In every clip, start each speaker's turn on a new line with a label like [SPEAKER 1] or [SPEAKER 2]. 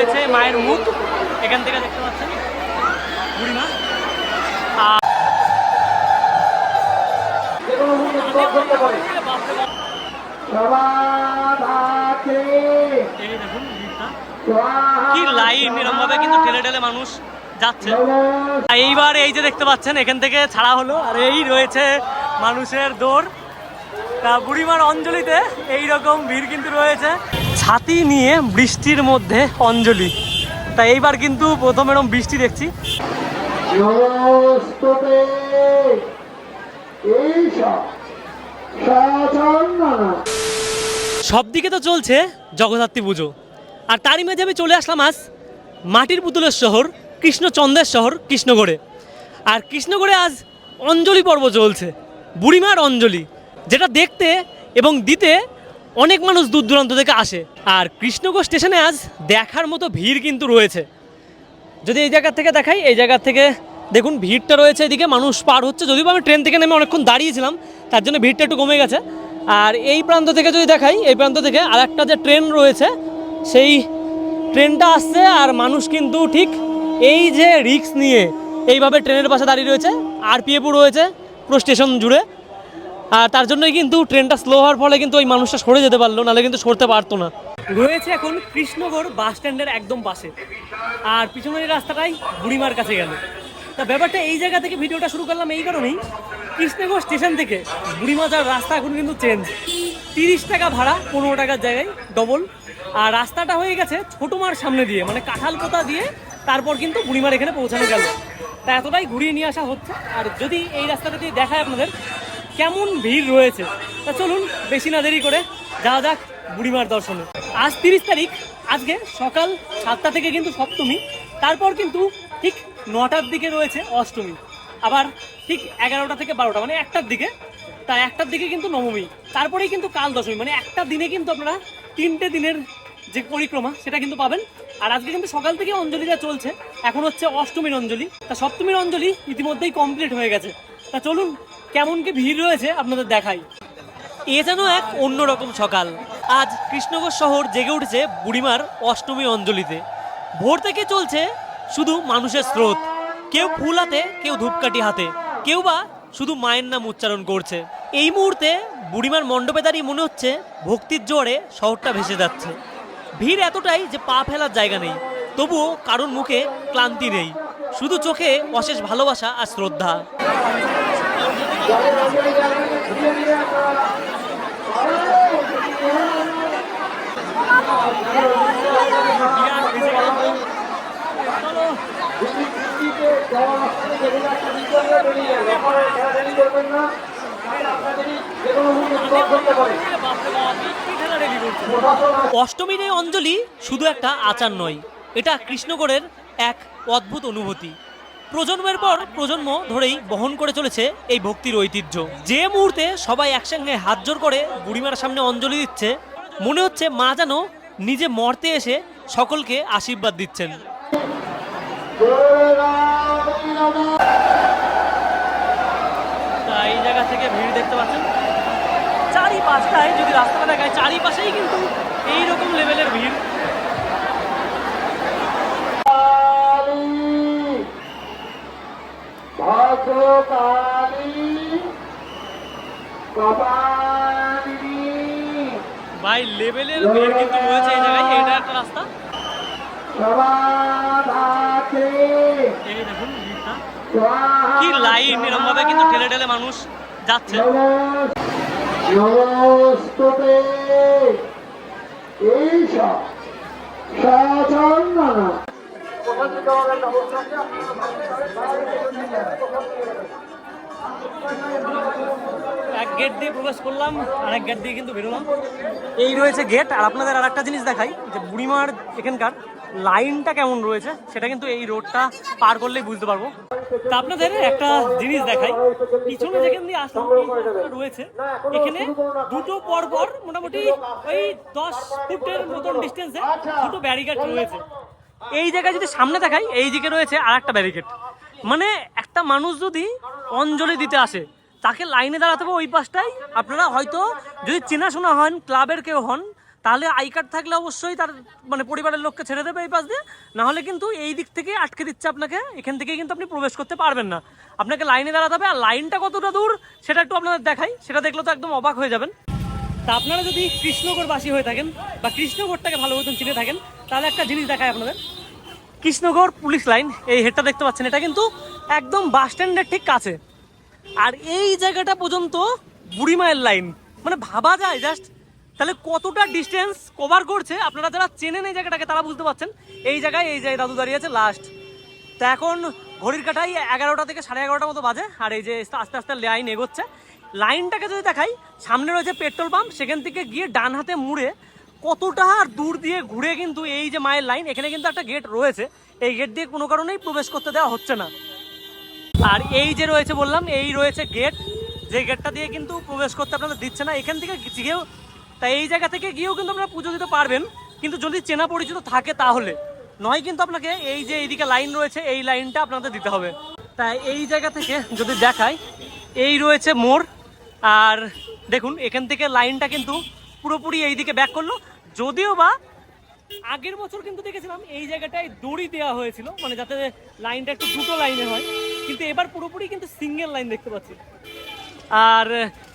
[SPEAKER 1] রয়েছে মায়ের মুখ। এখান থেকে দেখতে পাচ্ছেন। কি লাইন কিন্তু ঠেলে ঠেলে মানুষ যাচ্ছে। এইবার এই যে দেখতে পাচ্ছেন, এখান থেকে ছাড়া হলো। আর এই রয়েছে মানুষের দৌড়। তা বুড়িমার অঞ্জলিতে এই রকম ভিড় কিন্তু রয়েছে। ছাতি নিয়ে বৃষ্টির মধ্যে অঞ্জলি। তা এইবার কিন্তু প্রথম এরকম বৃষ্টি দেখছি। সব দিকে তো চলছে জগদ্ধাত্রী পুজো। আর তারই মাঝে আমি চলে আসলাম আজ মাটির পুতুলের শহর কৃষ্ণচন্দ্রের শহর কৃষ্ণগড়ে। আর কৃষ্ণগড়ে আজ অঞ্জলি পর্ব চলছে বুড়িমার অঞ্জলি যেটা দেখতে এবং দিতে অনেক মানুষ দূর দূরান্ত থেকে আসে। আর কৃষ্ণগড় স্টেশনে আজ দেখার মতো ভিড় কিন্তু রয়েছে। যদি এই জায়গা থেকে দেখাই, এই জায়গা থেকে দেখুন, ভিড়টা রয়েছে এদিকে, মানুষ পার হচ্ছে। যদিও আমি ট্রেন থেকে নেমে অনেকক্ষণ দাঁড়িয়েছিলাম, তার জন্য ভিড়টা একটু কমে গেছে। আর এই প্রান্ত থেকে যদি দেখাই, এই প্রান্ত থেকে আর একটা যে ট্রেন রয়েছে, সেই ট্রেনটা আসছে আর মানুষ কিন্তু ঠিক এই যে রিক্স নিয়ে এইভাবে ট্রেনের পাশে দাঁড়িয়ে রয়েছে। আর আরপিএফও রয়েছে, পুরো স্টেশন জুড়ে। তার জন্যই কিন্তু ট্রেনটা স্লো হওয়ার ফলে কিন্তু ওই মানুষটা সরে যেতে পারল, নাহলে কিন্তু সরতে পারতো না। রয়েছে এখন কৃষ্ণগড় বাস স্ট্যান্ডের একদম পাশে। আর পিছনের রাস্তাটাই বুড়িমার কাছে গেল। তা ব্যাপারটা এই জায়গা থেকে ভিডিওটা শুরু করলাম এই কারণেই। কৃষ্ণগড় স্টেশন থেকে বুড়িমা যাওয়ার রাস্তা এখন কিন্তু চেঞ্জ তিরিশ টাকা ভাড়া, পনেরো টাকার জায়গায় ডবল আর রাস্তাটা হয়ে গেছে ছোটোমার সামনে দিয়ে মানে কাঁঠাল পোতা দিয়ে তারপর কিন্তু বুড়িমার এখানে পৌঁছানো গেল। তা এতটাই ঘুরিয়ে নিয়ে আসা হচ্ছে। আর যদি এই রাস্তাটা দিয়ে দেখায় আপনাদের কেমন ভিড় রয়েছে? তা চলুন, বেশি না দেরি করে যাওয়া যাক বুড়িমার দর্শনে। আজ তিরিশ তারিখ, আজকে সকাল সাতটা থেকে কিন্তু সপ্তমী, তারপর কিন্তু ঠিক নটার দিকে রয়েছে অষ্টমী। আবার ঠিক এগারোটা থেকে বারোটা মানে একটার দিকে, তা একটার দিকে কিন্তু নবমী, তারপরেই কিন্তু কাল দশমী মানে একটা দিনে কিন্তু আপনারা তিনটে দিনের যে পরিক্রমা, সেটা কিন্তু পাবেন। আর আজকে কিন্তু সকাল থেকে অঞ্জলিটা চলছে, এখন হচ্ছে অষ্টমীর অঞ্জলি। তা সপ্তমীর অঞ্জলি ইতিমধ্যেই কমপ্লিট হয়ে গেছে। তা চলুন কেমন কি ভিড় রয়েছে আপনাদের দেখাই। এ যেন এক অন্যরকম সকাল। আজ কৃষ্ণগড় শহর জেগে উঠেছে বুড়িমার অষ্টমী অঞ্জলিতে। ভোর থেকে চলছে শুধু মানুষের স্রোত। কেউ ফুল হাতে, কেউ ধূপকাঠি হাতে। কেউ বা শুধু মায়ের নাম উচ্চারণ করছে। এই মুহূর্তে বুড়িমার মণ্ডপে দাঁড়িয়ে মনে হচ্ছে ভক্তির জোরে শহরটা ভেসে যাচ্ছে। ভিড় এতটাই যে পা ফেলার জায়গা নেই। তবুও কারোর মুখে ক্লান্তি নেই। শুধু চোখে অশেষ ভালোবাসা আর শ্রদ্ধা। অষ্টমীর অঞ্জলি শুধু একটা আচার নয় এটা কৃষ্ণগড়ের এক অদ্ভুত অনুভূতি। প্রজন্মের পর প্রজন্ম ধরেই বহন করে চলেছে এই ভক্তির ঐতিহ্য। যে মুহূর্তে সবাই একসঙ্গে হাত জোর করে বুড়িমার সামনে অঞ্জলি দিচ্ছে, মনে হচ্ছে মা যেন নিজে মর্তে এসে সকলকে আশীর্বাদ দিচ্ছেন। এই জায়গা থেকে ভিড় দেখতে পাচ্ছেন। চারি পাঁচটায় যদি রাস্তাটা দেখায়, চারিপাশেই কিন্তু এই রকম লেভেলের ভিড়
[SPEAKER 2] ভদ্রকালী কপালিনী
[SPEAKER 1] ভাই লেভেলের ভিড় কিন্তু রয়েছে এই জায়গায়। এইটা একটা রাস্তা। এই দেখুন ভিড়টা। কি লাইন এরকম ভাবে কিন্তু ঠেলে ঠেলে মানুষ যাচ্ছে।
[SPEAKER 2] সচন্দনা।
[SPEAKER 1] এক গেট দিয়ে প্রবেশ করলাম আর এক গেট দিয়ে কিন্তু বেরোলাম। এই রয়েছে গেট আর আপনাদের আর একটা জিনিস দেখাই, যে বুড়িমার এখানকার লাইনটা কেমন রয়েছে, সেটা কিন্তু এই রোডটা পার করলেই বুঝতে পারব। তা আপনাদের একটা জিনিস দেখাই, পিছনে যেখান দিয়ে আসলাম রয়েছে। এখানে দুটো পর পর মোটামুটি ওই দশ ফুটের মতন ডিস্টেন্সে দুটো ব্যারিকেড রয়েছে। এই জায়গায় যদি সামনে দেখাই, এই দিকে রয়েছে আর একটা ব্যারিকেড মানে একটা মানুষ যদি অঞ্জলি দিতে আসে। তাকে লাইনে দাঁড়াতে হবে ওই পাশটাই আপনারা হয়তো যদি চেনাশোনা হন, ক্লাবের কেউ হন, তাহলে আই কার্ড থাকলে অবশ্যই তার মানে পরিবারের লোককে ছেড়ে দেবে এই পাশ দিয়ে। না হলে কিন্তু এই দিক থেকে আটকে দিচ্ছে আপনাকে। এখান থেকে কিন্তু আপনি প্রবেশ করতে পারবেন না। আপনাকে লাইনে দাঁড়াতে হবে। আর লাইনটা কতটা দূর, সেটা একটু আপনাদের দেখাই। সেটা দেখলে তো একদম অবাক হয়ে যাবেন। তা আপনারা যদি কৃষ্ণগড়বাসী হয়ে থাকেন বা কৃষ্ণগড়টাকে ভালো মতন চিনে থাকেন, তাহলে একটা জিনিস দেখায় আপনাদের। কৃষ্ণগড় পুলিশ লাইন, এই হেডটা দেখতে পাচ্ছেন, এটা কিন্তু একদম বাস স্ট্যান্ডের ঠিক কাছে। আর এই জায়গাটা পর্যন্ত বুড়িমায়ের লাইন। মানে ভাবা যায় জাস্ট তাহলে কতটা ডিস্টেন্স কভার করছে, আপনারা যারা চেনেন এই জায়গাটাকে তারা বুঝতে পারছেন। এই জায়গায় এই জায়গায় দাদু দাঁড়িয়ে আছে লাস্ট তা এখন ঘড়ির কাটাই এগারোটা থেকে সাড়ে এগারোটার মতো বাজে, আর এই যে আস্তে আস্তে লাইন এগোচ্ছে। লাইনটাকে যদি দেখাই, সামনে রয়েছে পেট্রোল পাম্প সেখান থেকে গিয়ে ডান হাতে মুড়ে কতটা আর দূর দিয়ে ঘুরে কিন্তু এই যে মায়ের লাইন, এখানে কিন্তু একটা গেট রয়েছে। এই গেট দিয়ে কোনো কারণেই প্রবেশ করতে দেওয়া হচ্ছে না। আর এই যে রয়েছে বললাম, এই রয়েছে গেট যে গেটটা দিয়ে কিন্তু প্রবেশ করতে আপনাদের দিচ্ছে না। এখান থেকে গিয়েও তাই এই জায়গা থেকে গিয়েও কিন্তু আপনারা পুজো দিতে পারবেন। কিন্তু যদি চেনা পরিচিত থাকে তাহলে। নয় কিন্তু আপনাকে এই যে এইদিকে লাইন রয়েছে, এই লাইনটা আপনাদের দিতে হবে। তাই এই জায়গা থেকে যদি দেখায় এই রয়েছে মোড়। আর দেখুন, এখান থেকে লাইনটা কিন্তু পুরোপুরি এই দিকে ব্যাক করল। যদিও বা আগের বছর কিন্তু দেখেছিলাম এই জায়গাটায় দড়ি দেওয়া হয়েছিল মানে যাতে লাইনটা একটু দুটো লাইনে হয়। কিন্তু এবার পুরোপুরি কিন্তু সিঙ্গেল লাইন দেখতে পাচ্ছি। আর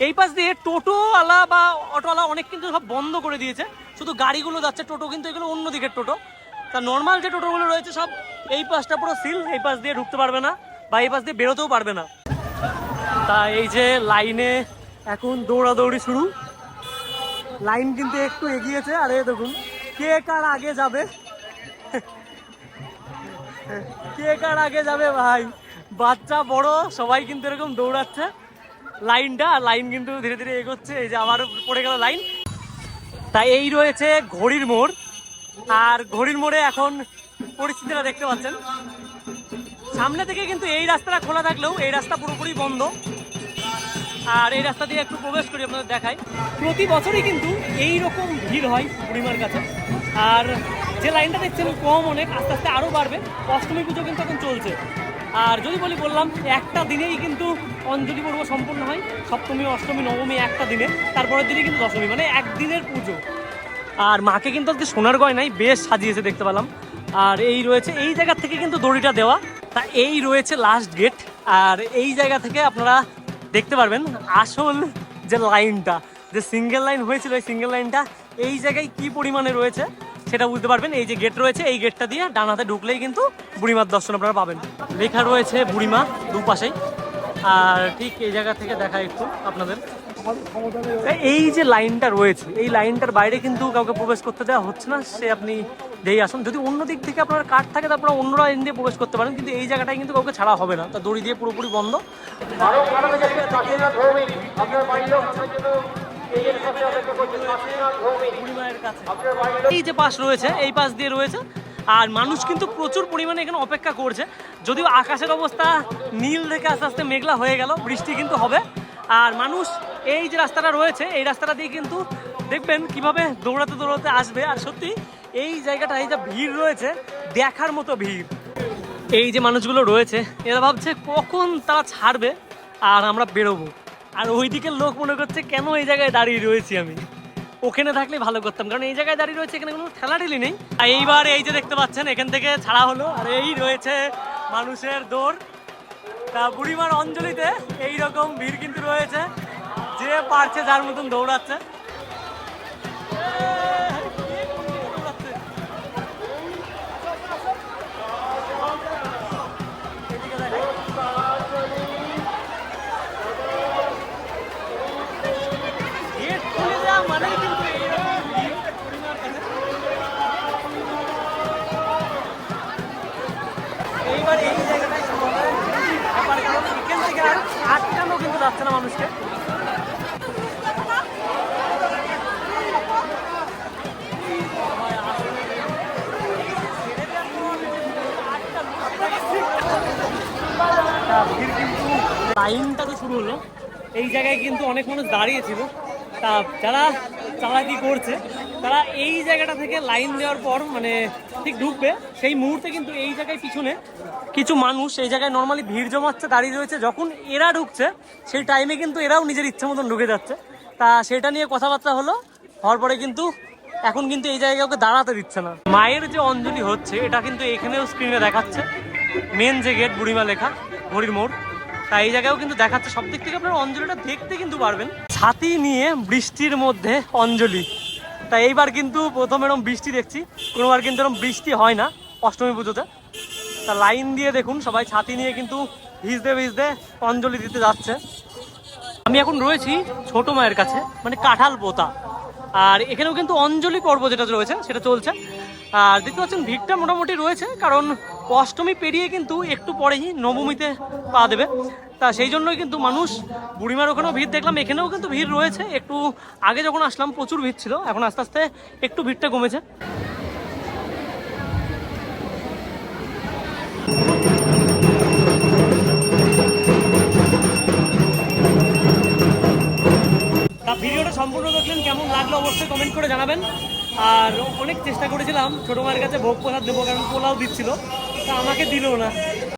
[SPEAKER 1] এই পাশ দিয়ে টোটোওয়ালা বা অটোওয়ালা অনেক কিন্তু সব বন্ধ করে দিয়েছে। শুধু গাড়িগুলো যাচ্ছে, টোটো কিন্তু এগুলো অন্য দিকের টোটো। তা নর্মাল যে টোটোগুলো রয়েছে সব এই পাশটা পুরো সিল এই পাশ দিয়ে ঢুকতে পারবে না বা এই পাশ দিয়ে বেরোতেও পারবে না। তা এই যে লাইনে এখন দৌড়াদৌড়ি শুরু। লাইন কিন্তু একটু এগিয়েছে, আর দেখুন, কে কার আগে যাবে? কে কার আগে যাবে ভাই? বাচ্চা বড়, সবাই কিন্তু এরকম দৌড়াচ্ছে। লাইনটা, লাইন কিন্তু ধীরে ধীরে এগোচ্ছে, এই যে আবার পড়ে গেল লাইন। তাই এই রয়েছে ঘড়ির মোড়, আর ঘড়ির মোড়ে এখন পরিস্থিতিটা দেখতে পাচ্ছেন। সামনে থেকে কিন্তু এই রাস্তাটা খোলা থাকলেও এই রাস্তা পুরোপুরি বন্ধ। আর এই রাস্তা দিয়ে একটু প্রবেশ করি, আপনাদের দেখাই। প্রতি বছরই কিন্তু এই রকম ভিড় হয় বুড়িমার কাছে। আর যে লাইনটা দেখছেন, কম অনেক, আস্তে আস্তে আরও বাড়বে। অষ্টমী পুজো কিন্তু এখন চলছে। আর যদি বলি, বললাম, একটা দিনেই কিন্তু অঞ্জলি পর্ব সম্পূর্ণ হয়। সপ্তমী, অষ্টমী, নবমী একটা দিনে, তারপরের দিনে কিন্তু দশমী মানে একদিনের পুজো। আর মাকে কিন্তু আজকে সোনার গয়নায় বেশ সাজিয়েছে দেখতে পেলাম। আর এই রয়েছে, এই জায়গা থেকে কিন্তু দড়িটা দেওয়া। তা এই রয়েছে লাস্ট গেট আর এই জায়গা থেকে আপনারা দেখতে পারবেন আসল যে লাইনটা, যে সিঙ্গেল লাইন হয়েছিল ওই সিঙ্গেল লাইনটা এই জায়গায় কি পরিমাণে রয়েছে সেটা বুঝতে পারবেন। এই যে গেট রয়েছে, এই গেটটা দিয়ে ডান হাতে ঢুকলেই কিন্তু বুড়িমার দর্শন আপনারা পাবেন। লেখা রয়েছে বুড়িমা দুপাশেই। আর ঠিক এই জায়গা থেকে দেখা একটু আপনাদের। এই যে লাইনটা রয়েছে এই লাইনটার বাইরে কিন্তু কাউকে প্রবেশ করতে দেওয়া হচ্ছে না সে আপনি যেই আসুন। যদি অন্য দিক থেকে আপনার কার্ড থাকে তারপর অন্য লাইন দিয়ে প্রবেশ করতে পারেন কিন্তু এই জায়গাটায় কিন্তু কাউকে ছাড়া হবে না। তা দড়ি দিয়ে পুরোপুরি বন্ধ।
[SPEAKER 2] আপনার আপনার এই যে আপনার
[SPEAKER 1] পাশ রয়েছে এই পাশ দিয়ে রয়েছে। আর মানুষ কিন্তু প্রচুর পরিমাণে এখানে অপেক্ষা করছে। যদিও আকাশের অবস্থা নীল দেখে আস্তে আস্তে মেঘলা হয়ে গেল বৃষ্টি কিন্তু হবে। আর মানুষ এই যে রাস্তাটা রয়েছে, এই রাস্তাটা দিয়ে কিন্তু দেখবেন কীভাবে দৌড়াতে দৌড়াতে আসবে। আর সত্যি, এই জায়গাটা এই যে ভিড় রয়েছে, দেখার মতো ভিড়। এই যে মানুষগুলো রয়েছে, এরা ভাবছে কখন তারা ছাড়বে আর আমরা বেরোবো। আর ওই দিকের লোক মনে করছে, কেন এই জায়গায় দাঁড়িয়ে রয়েছি আমি? ওখানে থাকলে ভালো করতাম, কারণ এই জায়গায় দাঁড়িয়ে রয়েছে, এখানে কোনো ঠেলাঠেলি নেই। আর এইবার এই যে দেখতে পাচ্ছেন, এখান থেকে ছাড়া হলো। আর এই রয়েছে মানুষের দৌড়। তা বুড়িমার অঞ্জলিতে এইরকম ভিড় কিন্তু রয়েছে যে পারছে যার মতন দৌড়াচ্ছে। যাচ্ছে না মানুষকে। কিন্তু লাইনটা তো শুরু হলো। এই জায়গায় কিন্তু অনেক মানুষ দাঁড়িয়েছিল। তা যারা চালাকি করছে, তারা এই জায়গাটা থেকে লাইন দেওয়ার পর মানে ঠিক ঢুকবে। সেই মুহূর্তে কিন্তু এই জায়গায় পিছনে কিছু মানুষ এই জায়গায় নর্মালি ভিড় জমাচ্ছে, দাঁড়িয়ে রয়েছে। যখন এরা ঢুকছে, সেই টাইমে কিন্তু এরাও নিজের ইচ্ছা মতন ঢুকে যাচ্ছে। তা সেটা নিয়ে কথাবার্তা হলো, হওয়ার পরে কিন্তু এখন কিন্তু এই জায়গায় ওকে দাঁড়াতে দিচ্ছে না। মায়ের যে অঞ্জলি হচ্ছে, এটা কিন্তু এখানেও স্ক্রিনে দেখাচ্ছে। মেন যে গেট বুড়িমা লেখা হরির মোড়। তাই এই জায়গায়ও কিন্তু দেখাচ্ছে। সব দিক থেকে আপনারা অঞ্জলিটা দেখতে কিন্তু পারবেন। ছাতি নিয়ে বৃষ্টির মধ্যে অঞ্জলি। তাই এইবার কিন্তু প্রথম এরকম বৃষ্টি দেখছি। কোনোবার কিন্তু এরকম বৃষ্টি হয় না অষ্টমী পুজোতে। তা লাইন দিয়ে দেখুন সবাই, ছাতি নিয়ে কিন্তু ভিজতে ভিজতে অঞ্জলি দিতে যাচ্ছে। আমি এখন রয়েছি ছোট মায়ের কাছে মানে কাঁঠাল পোতা। আর এখানেও কিন্তু অঞ্জলি পর্ব যেটা রয়েছে, সেটা চলছে। আর দেখতে পাচ্ছেন, ভিড়টা মোটামুটি রয়েছে, কারণ অষ্টমী পেরিয়ে কিন্তু একটু পরেই নবমীতে পা দেবে। তা সেই জন্যই কিন্তু মানুষ, বুড়িমার ওখানেও ভিড় দেখলাম, এখানেও কিন্তু ভিড় রয়েছে। একটু আগে যখন আসলাম, প্রচুর ভিড় ছিল, এখন আস্তে আস্তে একটু ভিড়টা কমেছে। ভিডিওটা সম্পূর্ণ দেখলেন, কেমন লাগল অবশ্যই কমেন্ট করে জানাবেন। আর অনেক চেষ্টা করেছিলাম, ছোটো মায়ের কাছে ভোগ প্রসাদ দেবো, কারণ পোলাও দিচ্ছিল, তা আমাকে দিল না।